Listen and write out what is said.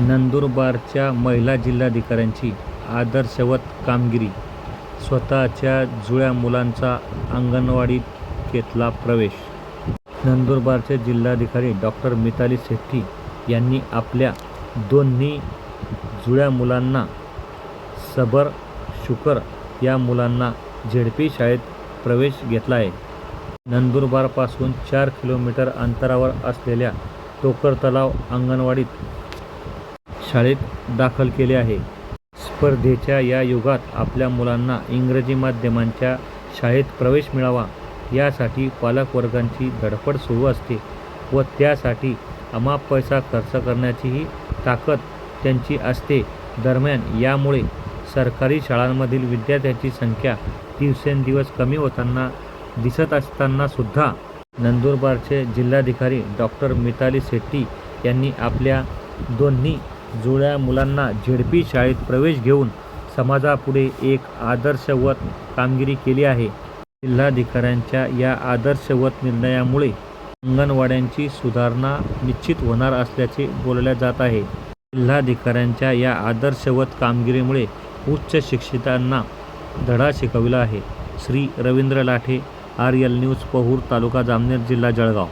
नंदुरबारच्या महिला जिल्हाधिकाऱ्यांची आदर्शवत कामगिरी. स्वतःच्या जुळ्या मुलांचा अंगणवाडीत घेतला प्रवेश. नंदुरबारचे जिल्हाधिकारी डॉक्टर मिताली शेट्टी यांनी आपल्या दोन्ही जुळ्या मुलांना सबर शुकर या मुलांना झेडपी शाळेत प्रवेश घेतला आहे. नंदुरबारपासून चार किलोमीटर अंतरावर असलेल्या टोकर तलाव अंगणवाडीत शाळेत दाखल केले आहे. स्पर्धेच्या या युगात आपल्या मुलांना इंग्रजी माध्यमांच्या शाळेत प्रवेश मिळावा यासाठी पालकवर्गांची धडपड सुरू असते व त्यासाठी अमाप पैसा खर्च करण्याचीही ताकद त्यांची असते. दरम्यान यामुळे सरकारी शाळांमधील विद्यार्थ्यांची संख्या दिवसेंदिवस कमी होताना दिसत असताना सुद्धा नंदुरबारचे जिल्हाधिकारी डॉक्टर मिताली शेट्टी यांनी आपल्या दोन्ही जुळ्या मुलांना झेडपी शाळेत प्रवेश घेऊन समाजापुढे एक आदर्शवत कामगिरी केली आहे. जिल्हाधिकाऱ्यांच्या या आदर्शवत निर्णयामुळे अंगणवाड्यांची सुधारणा निश्चित होणार असल्याचे बोलल्या जात आहे. जिल्हाधिकाऱ्यांच्या या आदर्शवत कामगिरीमुळे उच्च शिक्षितांना धडा शिकविला आहे. Shri Ravindra Lathe R L news Pahur taluka Jamner जिल्हा जळगाव.